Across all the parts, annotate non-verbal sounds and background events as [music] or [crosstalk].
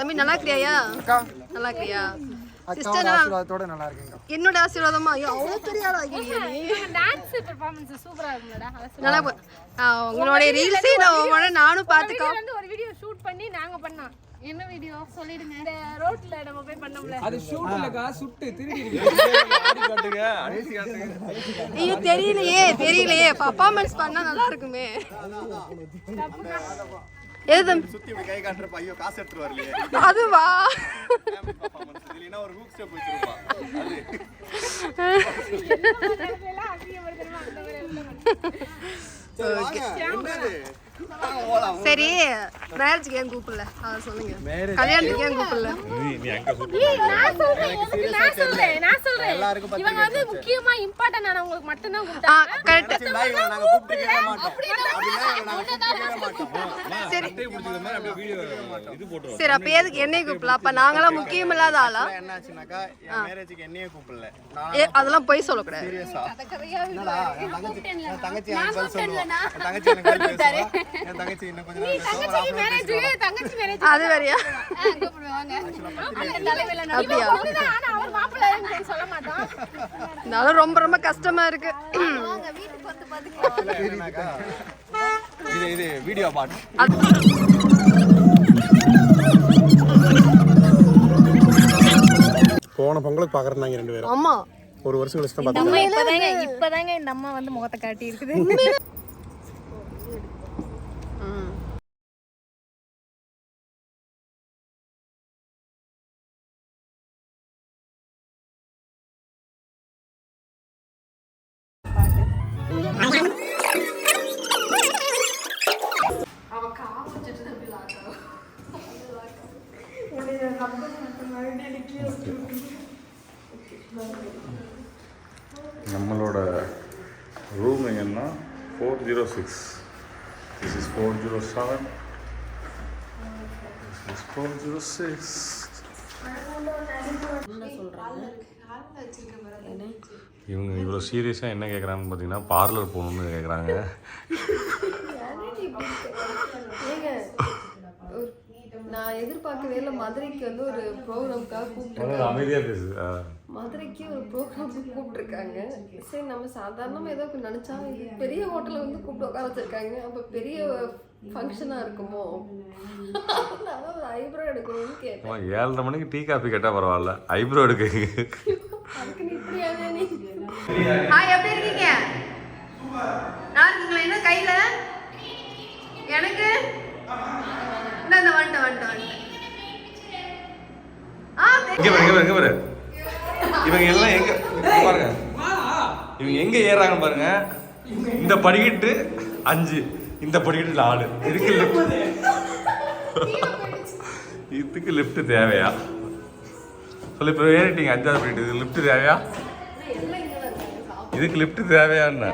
தம்பி நல்லா இருக்கிறியா அக்கா நல்லா இருக்கிறியா அக்காவோட சிஸ்டர் ஆசீர்வாதத்தோட நல்லா இருக்கீங்க என்னோட ஆசீர்வாதமா? ஐயோ அவ்வளோ பெரிய ஆளா இருக்கீங்க நீ டான்ஸ் பெர்ஃபார்மன்ஸ் சூப்பரா சொல்லு. நல்லா உங்களுடைய ரீல்ஸே நான் ஒவ்வொரு நானும் வந்து ஒரு வீடியோ ஷூட் பண்ணி நாங்க பண்ணோம். என்ன வீடியோ சொல்லிடுங்க. இந்த ரோட்ல நம்ம போய் பண்ணோம்ல. அது ஷூட் இல்லக்கா சுட்டு திருடி ஐயோ தெரியலையே தெரியலையே. பர்ஃபார்மன்ஸ் பண்ணா நல்லா இருக்குமே. எது? சுத்தி கை காட்டுறப்ப ஐயோ காசு எடுத்துட்டு வரலையே. அதுவா? ஒரு ஹூக் ஸ்டெப் வச்சிருப்பா அது. சரி, மேரேஜ்க்கு ஏன் கூப்பிடல? அதை சொல்லுங்க. கல்யாணத்துக்கு ஏன் கூப்பிடல? நான் சொல்றேன். எனக்கு நான் சொல்றேன். நான் சொல்றேன். எல்லாருக்கும் பத்திரிக்கை இவங்க வந்து முக்கியமா இம்பார்ட்டன்ட் ஆனவங்களுக்கு மட்டும் தான் ஆ கூப்பிட்டாங்க. கரெக்ட் இருந்தா இவங்களை நாங்க கூப்பிட்டுக்கவே மாட்டோம். அப்படின்னா இவங்களை நாங்க கூப்பிட்டுக்கவே மாட்டோம். சரி. பிடிச்சது மாதிரி அப்படியே வீடியோ இது போட்டுருவோம். சரி அப்ப எதுக்கு என்னைய கூப்பிடல? அப்ப நாங்களாம் முக்கியம் இல்லாத ஆளா? என்ன ஆச்சுனாக்கா, என்னையே கூப்பிடல. அதெல்லாம் பொய் தங்கச்சி- தங்கச்சி எனக்கு சொல்லுவா. தங்கச்சி எனக்கு அது மாட்டோம் இருந்தாலும் ரொம்ப ரொம்ப கஷ்டமா இருக்கு. இது இது வீடியோ பாட்டு போன பொங்கலுக்கு பார்க்குறாங்க ரெண்டு பேரும். ஆமா. ஒரு வருஷம் கழிச்சு தான் இப்பதாங்க இப்பதாங்க இந்த அம்மா வந்து முகத்தை காட்டி இருக்குது நம்மளோட ரூம் எங்கன்னா four zero six this is four zero seven this is four zero six இவங்க இவ்வளோ சீரியஸாக என்ன கேட்குறாங்கன்னு பார்த்தீங்கன்னா பார்லர் போகணுன்னு கேட்குறாங்க நான் எதிர்பார்க்கவே இல்லை. மதுரைக்கு வந்து ஒரு ப்ரோக்ராம்க்காக கூப்பிட்டு அமைதியாக பேசு ஆ. மதுரைக்கு ஒரு ப்ரோக்ராமுக்கு கூப்பிட்டுருக்காங்க. சரி நம்ம சாதாரணமாக ஏதோ நினச்சா பெரிய ஹோட்டலில் வந்து கூப்பிட்டு உட்கார வச்சிருக்காங்க. அப்போ பெரிய ஃபங்க்ஷனாக இருக்குமோ? அதனால ஒரு ஐப்ரோ எடுக்கணும்னு கேட்டேன். ஏழரை மணிக்கு டீ காஃபி கேட்டால் பரவாயில்ல. ஐப்ரோ எடுக்க. அதுக்கு நீ இப்படியாவே நீ? ஹாய் எப்படி இருக்கீங்க? நல்லா இருக்கீங்களா? என்ன கையில்? எனக்கு? இந்த வந்துட்டேன் வந்துட்டேன் ஆ இங்க பாரு இங்க பாரு இங்க பாரு. இவங்க எல்லாம் எங்க பாருங்க. இவங்க எங்க ஏறாங்கன்னு பாருங்க? இந்த படிக்கட்டு அஞ்சு இந்த படிக்கட்டு நாலு. இதுக்கு லிஃப்ட் இதுக்கு லிஃப்ட் தேவையா? சொல்லி இப்போ ஏறிட்டீங்க அஞ்சாவது படிக்கட்டு. இது லிஃப்ட் தேவையா? இதுக்கு லிஃப்ட் தேவையான்னு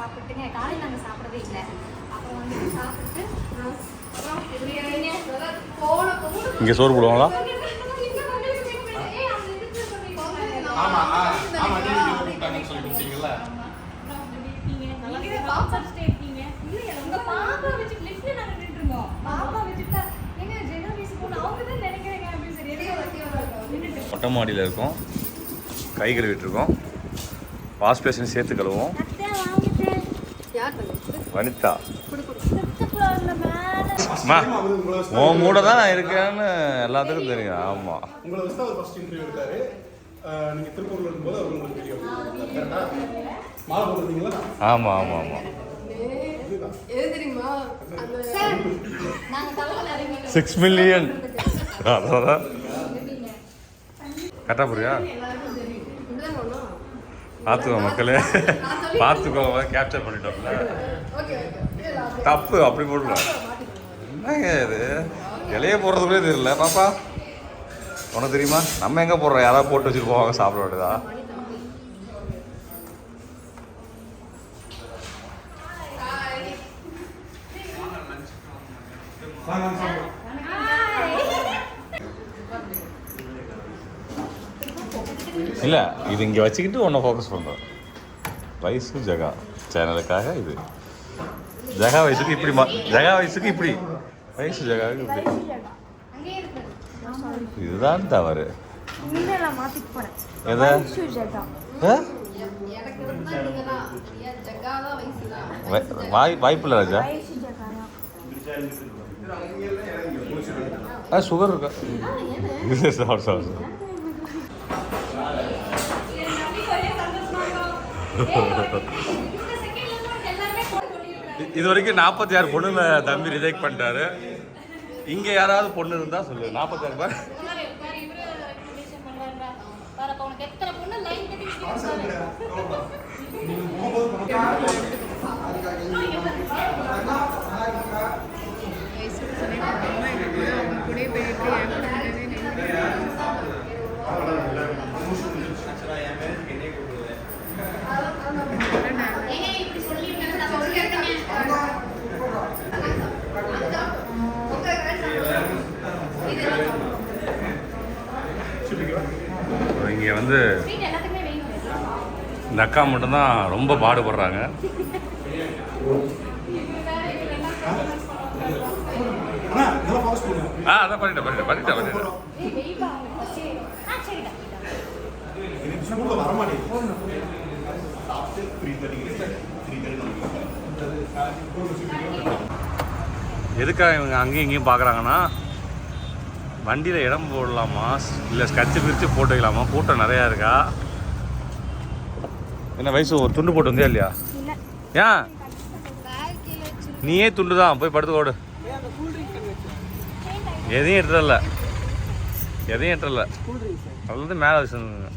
சாப்பிட்டுங்க. காலையில் நாங்கள் சாப்பிடவே இல்லை. அப்புறம் வந்து சாப்பிட்டு? இங்க சோறு போடுவாங்களா? மொட்டை மாடியில் இருக்கோம். கை கழுவிட்டு இருக்கோம். வாஷ் பேஷன் சேர்த்து கழுவோம்? வனிதா. அம்மா உன் கூட தான் நான் இருக்கேன்னு எல்லாத்துக்கும் தெரியும். ஆமாம் உங்களை வச்சு அவர் ஃபர்ஸ்ட் இன்டர்வியூ எடுத்தாரு. அஹ் நீங்க திருப்பூர்ல இருக்கும்போது அவர் உங்களுக்கு வீடியோ கரெக்டா மாலை போட்டுருந்தீங்களா ஆமாம் ஆமாம் ஆமாம் எது தெரியுமா அந்த சிக்ஸ் மில்லியன் அதான் கரெக்டாக புரியா? பார்த்துக்கோ மக்களே. பார்த்துக்கோ கேப்சர் பண்ணிட்டோம்ல. ஓகே ஓகே தப்பு அப்படி போடலாம் என்னங்க இது? இலைய போடுறதுக்குள்ளே தெரியல. பாப்பா உனக்கு தெரியுமா? நம்ம எங்கே போடுறோம்? யாராவது போட்டு வச்சுட்டு போவாங்க சாப்பிட வேண்டியதா? இல்லை இது இங்கே வச்சுக்கிட்டு ஒன்றை ஃபோக்கஸ் பண்ணுறோம் வயசு ஜகா. சேனலுக்காக இது. ஜகா வயசுக்கு இப்படி மா ஜகா வயசுக்கு இப்படி. வயசு ஜகாவுக்கு இப்படி. அங்கேயே இருக்கு. இதுதான் தவறு. எதை? ஷூ ஜெகா. ஆ? எனக்கு இருந்தா நீங்க தான் ஏன் ஜக்கா தான் வயசு தான் வா- வாய் வாய்ப்பில்லை ராஜா. சுகர் இருக்கா? இல்லை சார் சார் சார் இது வரைக்கும் நாற்பத்தி ஆறு பொண்ணுங்க தம்பி ரிஜெக்ட் பண்ணிட்டாரு. இங்கே யாராவது பொண்ணு இருந்தால் சொல்லு. நாற்பத்தி ஆறு பேர் எத்தனை பொண்ணு லைன் கட்டி இங்கே வந்து இந்த அக்கா மட்டும்தான் ரொம்ப பாடுபடுறாங்க. ஆ அதான் பண்ணிட்டேன் பண்ணிட்டேன் பண்ணிட்டேன் பண்ணிட்டேன். எதுக்காக இவங்க அங்கேயும் இங்கேயும் பார்க்குறாங்கன்னா வண்டியில் இடம் போடலாமா? இல்லை ஸ்கட்சு பிரித்து போட்டு வைக்கலாமா? கூட்டம் நிறையா இருக்கா? என்ன வயசு ஒரு துண்டு போட்டு வந்தியா இல்லையா? இல்ல. ஏன் நீயே துண்டு தான். போய் படுத்துக்கோடு எதையும் எடுத்துடல. எதையும் எடுத்துடல. அது வந்து மேலே வச்சுருந்தாங்க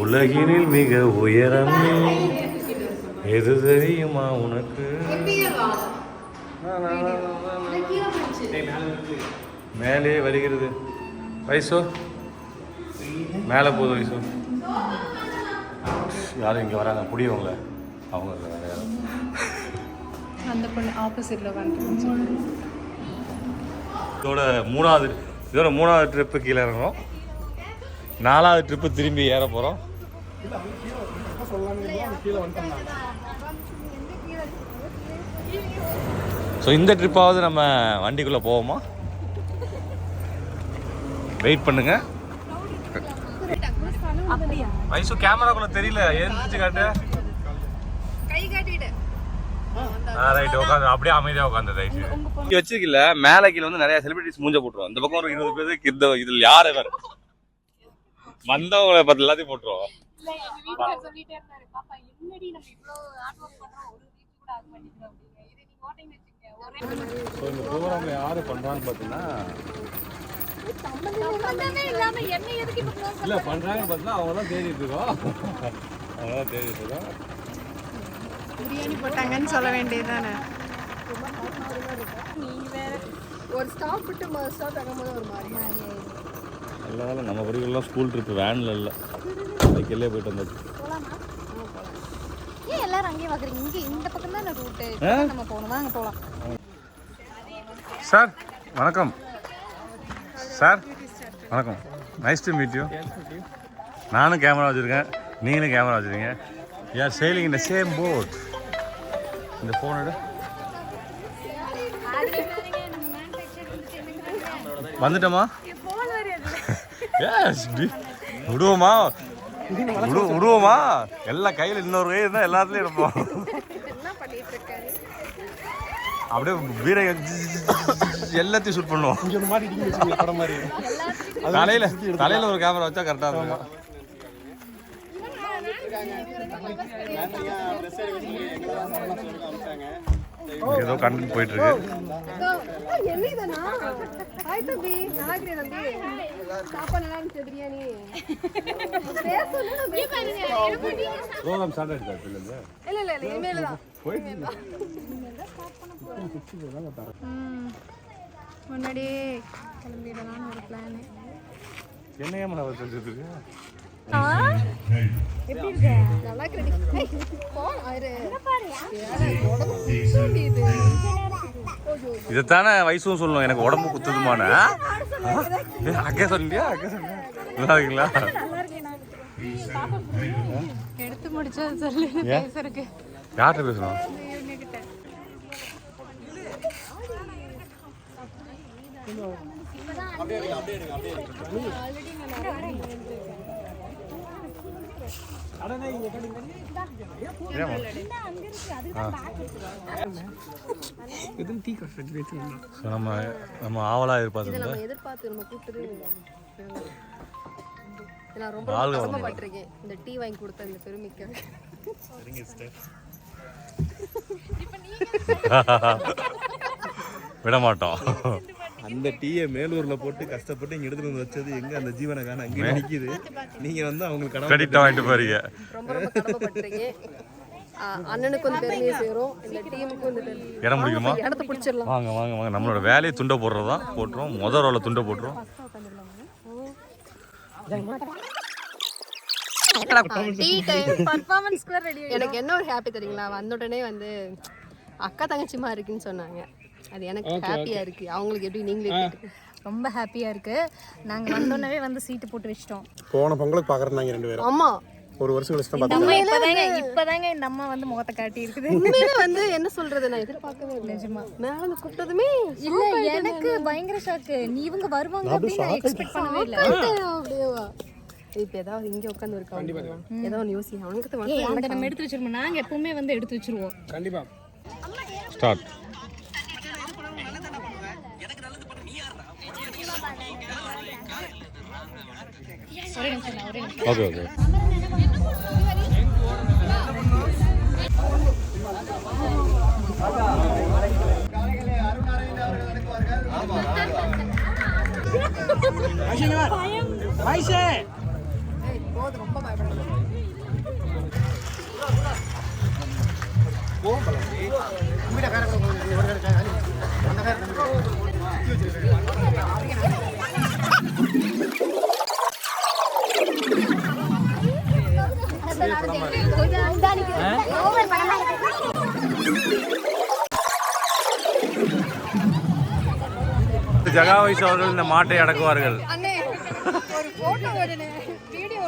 உலகினில் மிக உயரம் எது தெரியுமா உனக்கு? மேலே வருகிறது. வயசோ மேலே போகுது வயசோ யாரும் இங்கே வராங்க புடியவங்கள அவங்க அந்த பொண்ணு ஆப்போசிட்ல உட்காந்து இதோட மூணாவது இதோட மூணாவது ட்ரிப்பு கீழே இறங்குறோம் நாலாவது ட்ரிப்பு திரும்பி ஏற போகிறோம் ஸோ இந்த ட்ரிப்பாவது நம்ம வண்டிக்குள்ளே போவோமா? வெயிட் பண்ணுங்க. வயசு கேமராக்குள்ள தெரியல. எழுந்துச்சு காட்டு. கை காட்டிட்டு. ஆ ரைட் உட்காந்து அப்படியே அமைதியாக உட்காந்து ரைட் வச்சிருக்கல மேலே கீழே வந்து நிறைய செலிபிரிட்டிஸ் மூஞ்ச போட்டுருவோம். இந்த பக்கம் ஒரு இருபது பேருக்கு இந்த இதில் யார் வேறு வந்தவங்களை பத்து எல்லாத்தையும் போட்டுருவோம். இல்ல எங்க வீட்டுக்காரர் சொல்லிட்டே இருந்தாரு. பாப்பா என்னடி நம்ம இவ்வளவு ஹார்ட் ஒர்க் பண்றோம்? ஒரு ரீச் கூட ஆக மாட்டேங்கிறோம் அப்படிங்க. இது நீங்க ஓட்டிங் வச்சுங்க ஒரே ஸோ இந்த ப்ரோக்ராம் யார் பண்ணுறான்னு பார்த்தீங்கன்னா இல்லை பண்ணுறாங்கன்னு பார்த்தீங்கன்னா அவங்க தான் தேடிட்டு இருக்கோம் அவங்க தான் தேடிட்டு இருக்கோம் பிரியாணி போட்டாங்கன்னு சொல்ல வேண்டியதுதானே? ஒரு ஸ்டாப் விட்டு மறு ஸ்டாப் இறங்கும்போது ஒரு மாதிரி நம்ம படிக்கலாம் ஸ்கூல் ட்ரிப் வேனில் இல்லை. சைக்கிள்லேயே போயிட்டு வந்தாச்சு. போலாமா? ஏன் எல்லாரும் அங்கேயே பாக்குறீங்க இங்க இந்த பக்கம் தான் ரூட்டு? நம்ம போகணும். வாங்க போலாம். சார் வணக்கம். சார் வணக்கம். நைஸ் டு மீட் யூ நானும் கேமரா வச்சுருக்கேன். நீங்களும் கேமரா வச்சுருக்கீங்க. யார் சேலிங் இந்த சேம் போட் இந்த ஃபோன் எடு. வந்துட்டோமா? விடுவோமா? விடு விடுவோமா? எல்லாம் கையில் இன்னொரு கை இருந்தால் எல்லாத்துலேயும் இருப்போம். அப்படியே வீர எல்லாத்தையும் ஷூட் பண்ணுவோம். இங்க ஒரு மாதிரி படம் மாதிரி. தலையில தலையில ஒரு கேமரா வச்சா கரெக்டா இருக்கும். ஏதோ கண்டென்ட் போயிட்டு இருக்கு என்னதானா? முன்னாடியே கிளம்பிடலாம்னு ஒரு பிளானு என்ன கேமரா வச்சுட்டு இருக்கு எப்படி இருக்க? நல்லா இதைத்தானே வயசும் சொல்லணும். எனக்கு உடம்பு குத்துதுமான அக்கே சொல்லியா அக்கே சொல்லியா நல்லா இருக்கீங்களா எடுத்து முடிச்சது சொல்லு பேசுறதுக்கு. யார்கிட்ட பேசணும் இவங்ககிட்ட ஏமா எதுவும் டீ காஃபி வச்சு ஸோ நம்ம நம்ம ஆவலாக எதிர்பார்த்துருந்தோம் நம்ம எதிர்பார்த்து நம்ம கூப்பிட்டு நான் ரொம்ப கஷ்டப்பட்டிருக்கேன் இந்த டீ வாங்கி கொடுத்த இந்த பெருமைக்கு. [laughs] [laughs] விட மாட்டோம் அந்த டீயை மேலூர்ல போட்டு கஷ்டப்பட்டு இங்க எடுத்துட்டு வந்து வச்சது எங்க அந்த ஜீவனை காண? அங்கே நிக்குது. நீங்க வந்து அவங்களுக்கு கடமை கிரெடிட் வாங்கிட்டு போறீங்க. அண்ணனுக்கு வந்து பெருமையை சேரும் இந்த டீமுக்கு வந்து பெருமை. இடம் பிடிக்குமா? இடத்த பிடிச்சிடலாம். வாங்க வாங்க வாங்க. நம்மளோட வேலையை துண்டை போடுறது தான் போட்டுரும். முதல் ரோல துண்டை போட்டுரும். எனக்கு என்ன ஒரு ஹாப்பி தெரியுங்களா? வந்த உடனே வந்து அக்கா தங்கச்சிமா இருக்குன்னு சொன்னாங்க. அது எனக்கு ஹாப்பியா இருக்கு. அவங்களுக்கு எப்படி நீங்களே. ரொம்ப ஹாப்பியாக இருக்குது நாங்கள் வந்தோடனே வந்து சீட்டு போட்டு வச்சிட்டோம். போன பொங்கலுக்கு பார்க்குறேன் நாங்கள் ரெண்டு பேரும். ஆமா. ஒரு வருஷம் கழிச்சு தான் அம்மா இப்போதாங்க இப்போதாங்க இந்த அம்மா வந்து முகத்தை காட்டி இருக்குது உண்மையிலே வந்து என்ன சொல்றது? நான் எதிர்பார்க்கவே இல்லை. நிஜமா. மேல வந்து கூப்பிட்டதுமே இல்ல எனக்கு பயங்கர ஷாக்கு நீ இவங்க வருவாங்க அப்படின்னு நான் எக்ஸ்பெக்ட் பண்ணவே இல்லை. அப்படியேவா இப்ப ஏதாவது இங்க உட்காந்து ஒரு ஏதோ ஒன்று யோசி. அவனுக்கு அங்க நம்ம எடுத்து வச்சிருவோம்? நாங்க எப்பவுமே வந்து எடுத்து வச்சிருவோம். கண்டிப்பாக ஸ்டார்ட் ஒரே நிமிஷம் ஒரே நிமிஷம் ஓகே ஓகே போதும் ரொம்ப பயப்படணும் ஜகாவை அவர்கள் இந்த மாட்டை அடக்குவார்கள். ஒரு வீடியோ